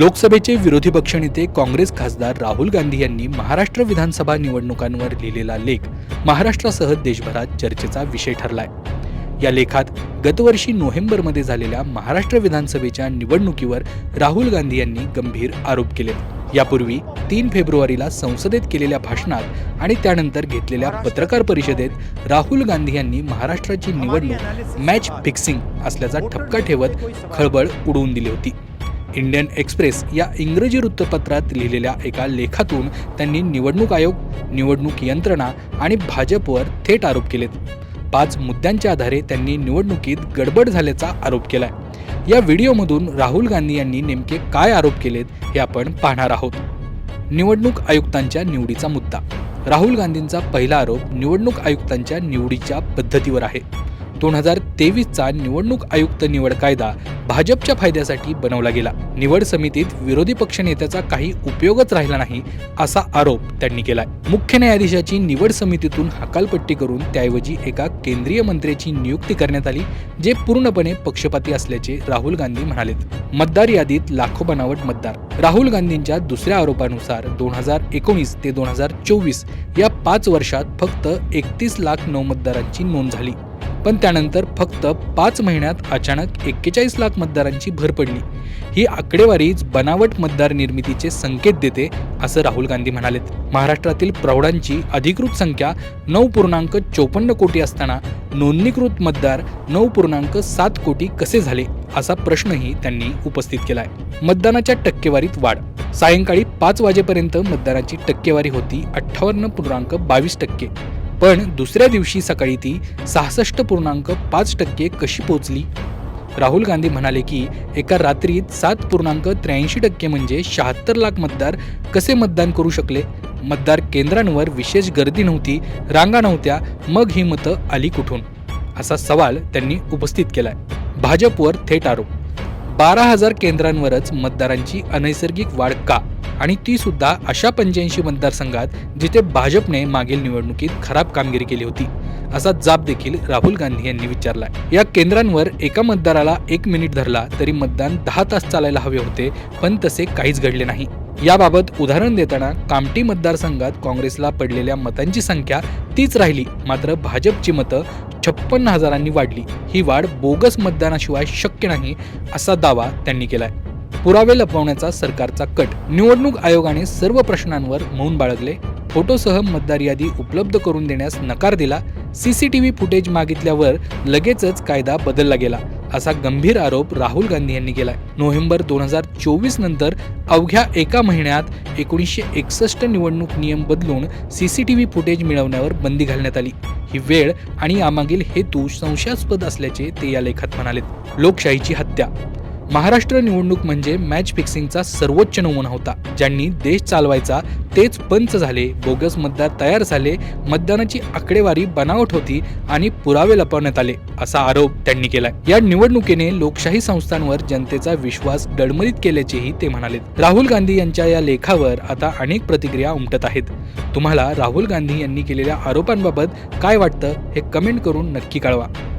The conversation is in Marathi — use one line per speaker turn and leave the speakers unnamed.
लोकसभेचे विरोधी पक्षनेते काँग्रेस खासदार राहुल गांधी यांनी महाराष्ट्र विधानसभा निवडणुकांवर लिहिलेला लेख महाराष्ट्रासह देशभरात चर्चेचा विषय ठरलाय. या लेखात गतवर्षी नोव्हेंबरमध्ये झालेल्या महाराष्ट्र विधानसभेच्या निवडणुकीवर राहुल गांधी यांनी गंभीर आरोप केले. यापूर्वी तीन फेब्रुवारीला संसदेत केलेल्या भाषणात आणि त्यानंतर घेतलेल्या पत्रकार परिषदेत राहुल गांधी यांनी महाराष्ट्राची निवडणूक मॅच फिक्सिंग असल्याचा ठपका ठेवत खळबळ उडवून दिली होती. इंडियन एक्सप्रेस या इंग्रजी वृत्तपत्रात लिहिलेल्या एका लेखातून त्यांनी निवडणूक आयोग निवडणूक यंत्रणा आणि भाजपवर थेट आरोप केलेत. पाच मुद्द्यांच्या आधारे त्यांनी निवडणुकीत गडबड झाल्याचा आरोप केलाय. या व्हिडिओमधून राहुल गांधी यांनी नेमके काय आरोप केलेत हे आपण पाहणार आहोत. निवडणूक आयुक्तांच्या निवडीचा मुद्दा. राहुल गांधींचा पहिला आरोप निवडणूक आयुक्तांच्या निवडीच्या पद्धतीवर आहे. दोन हजार तेवीसचा निवडणूक आयुक्त निवड कायदा भाजपच्या फायद्यासाठी बनवला गेला. निवड समितीत विरोधी पक्षनेत्याचा काही उपयोगच राहिला नाही असा आरोप त्यांनी केलाय. मुख्य न्यायाधीशाची निवड समितीतून हकालपट्टी करून त्याऐवजी एका केंद्रीय मंत्र्याची नियुक्ती करण्यात आली जे पूर्णपणे पक्षपाती असल्याचे राहुल गांधी म्हणालेत. मतदार यादीत लाखो बनावट मतदार. राहुल गांधींच्या दुसऱ्या आरोपानुसार दोन हजार एकोणीस ते दोन हजार चोवीस या पाच वर्षात फक्त एकतीस लाख नऊ मतदारांची नोंद झाली. पण त्यानंतर फक्त पाच महिन्यात अचानक एक्केचाळीस लाख मतदारांची भर पडली. ही आकडेवारीच बनावट मतदार निर्मितीचे संकेत देते असं राहुल गांधी म्हणालेत. महाराष्ट्रातील प्रौढांची अधिकृत संख्या नऊ पूर्णांक चोपन्न कोटी असताना नोंदणीकृत मतदार नऊ पूर्णांक सात कोटी कसे झाले असा प्रश्नही त्यांनी उपस्थित केलाय. मतदानाच्या टक्केवारीत वाढ. सायंकाळी पाच वाजेपर्यंत मतदानाची टक्केवारी होती अठ्ठावन्न पूर्णांक बावीस टक्के. पण दुसऱ्या दिवशी सकाळी ती सहासष्ट पूर्णांक पाच टक्के कशी पोचली? राहुल गांधी म्हणाले की एका रात्रीत सात पूर्णांक त्र्याऐंशी टक्के म्हणजे शहात्तर लाख मतदार कसे मतदान करू शकले? मतदार केंद्रांवर विशेष गर्दी नव्हती रांगा नव्हत्या मग ही मतं आली कुठून? असा सवाल त्यांनी उपस्थित केलाय. भाजपवर थेट आरोप. बारा हजार केंद्रांवरच मतदारांची अनैसर्गिक वाढ का? आणि ती सुद्धा अशा पंच्याऐंशी मतदारसंघात जिथे भाजपने मागील निवडणुकीत खराब कामगिरी केली होती असा जाब देखील राहुल गांधी यांनी विचारला या केंद्रांवर एका मतदाराला एक मिनिट धरला तरी मतदान दहा तास चालायला हवे होते पण तसे काहीच घडले नाही. याबाबत उदाहरण देताना कामटी मतदारसंघात काँग्रेसला पडलेल्या मतांची संख्या तीच राहिली मात्र भाजपची मतं छप्पन्न हजारांनी वाढली. ही वाढ बोगस मतदानाशिवाय शक्य नाही असा दावा त्यांनी केलाय. पुरावे लपवण्याचा सरकारचा कट. निवडणूक आयोगाने सर्व प्रश्नांवर मौन बाळगले. फोटोसह मतदार यादी उपलब्ध करून देण्यास नकार दिला. सीसीटीव्ही फुटेज मागितल्यावर लगेचच कायदा बदलला गेला असा गंभीर आरोप राहुल गांधी यांनी केलाय. नोव्हेंबर दोन हजार चोवीस नंतर अवघ्या एका महिन्यात एकोणीसशे एकसष्ट निवडणूक नियम बदलून सीसीटीव्ही फुटेज मिळवण्यावर बंदी घालण्यात आली. ही वेळ आणि यामागील हेतू संशयास्पद असल्याचे ते या लेखात म्हणालेत. लोकशाहीची हत्या महाराष्ट्र निवडणूक म्हणजे मॅच फिक्सिंगचा सर्वोच्च नमुना होता. ज्यांनी देश चालवायचा तेच पंच झाले बोगस मतदार तयार झाले मतदानाची आकडेवारी बनावट होती आणि पुरावे लपवण्यात आले असा आरोप त्यांनी केला या निवडणुकीने लोकशाही संस्थांवर जनतेचा विश्वास डळमळीत केल्याचेही ते म्हणाले. राहुल गांधी यांच्या या लेखावर आता अनेक प्रतिक्रिया उमटत आहेत. तुम्हाला राहुल गांधी यांनी केलेल्या आरोपांबाबत काय वाटतं हे कमेंट करून नक्की कळवा.